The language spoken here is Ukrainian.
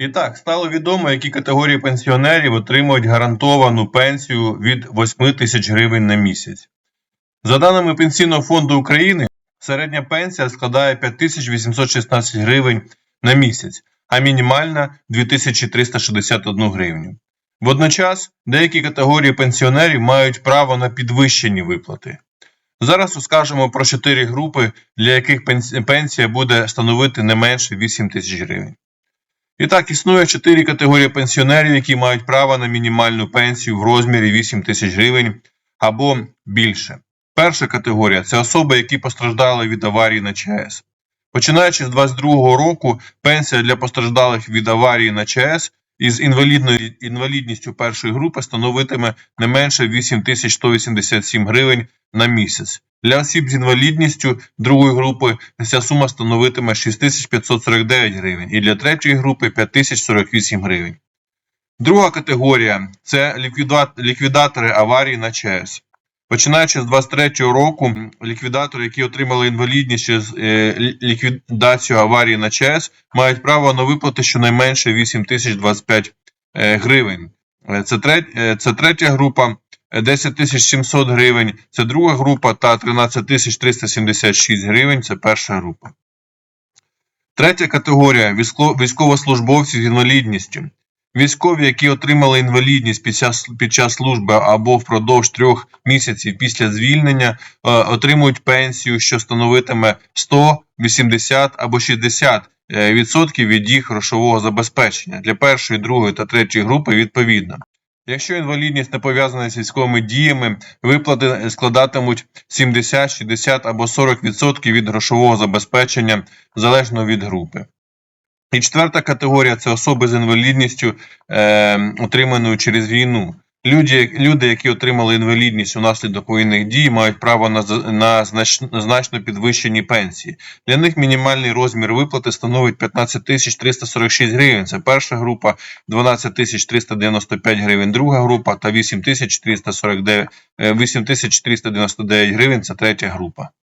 І так, стало відомо, які категорії пенсіонерів отримують гарантовану пенсію від 8 тисяч гривень на місяць. За даними Пенсійного фонду України, середня пенсія складає 5816 гривень на місяць, а мінімальна 2361 гривню. Водночас, деякі категорії пенсіонерів мають право на підвищені виплати. Зараз розкажемо про чотири групи, для яких пенсія буде становити не менше 8 тисяч гривень. І так, існує чотири категорії пенсіонерів, які мають право на мінімальну пенсію в розмірі 8 тисяч гривень або більше. Перша категорія це особи, які постраждали від аварії на ЧАЕС. Починаючи з 2022 року, пенсія для постраждалих від аварії на ЧАЕС із інвалідною інвалідністю першої групи становитиме не менше 8187 гривень на місяць. Для осіб з інвалідністю другої групи ця сума становитиме 6549 гривень і для третьої групи 5048 гривень. Друга категорія це ліквідатори аварії на ЧАЕС. Починаючи з 23 року, ліквідатори, які отримали інвалідність через е, ліквідацію аварії на ЧАЕС, мають право на виплати щонайменше 8025 е, гривень. Е, Це, треть, е, це третя група, е, 10 700 гривень, це друга група та 13 376 гривень це перша група. Третя категорія військо- військовослужбовці з інвалідністю. Військові, які отримали інвалідність під час, під час служби або впродовж трьох місяців після звільнення, е, отримують пенсію, що становитиме 100, 80 або 60 е, відсотків від їх грошового забезпечення для першої, другої та третьої групи відповідно. Якщо інвалідність не пов'язана з військовими діями, виплати складатимуть 70, 60 або 40 відсотків від грошового забезпечення залежно від групи. І четверта категорія це особи з інвалідністю, е, отриманою через війну. Люди, люди, які отримали інвалідність унаслідок воєнних дій, мають право на, на знач, значно підвищені пенсії. Для них мінімальний розмір виплати становить 15 тисяч 346 гривень. Це перша група, 12 тисяч 395 гривень, друга група та 8 тисяч 349, е, 8 тисяч 499 гривень. Це третя група.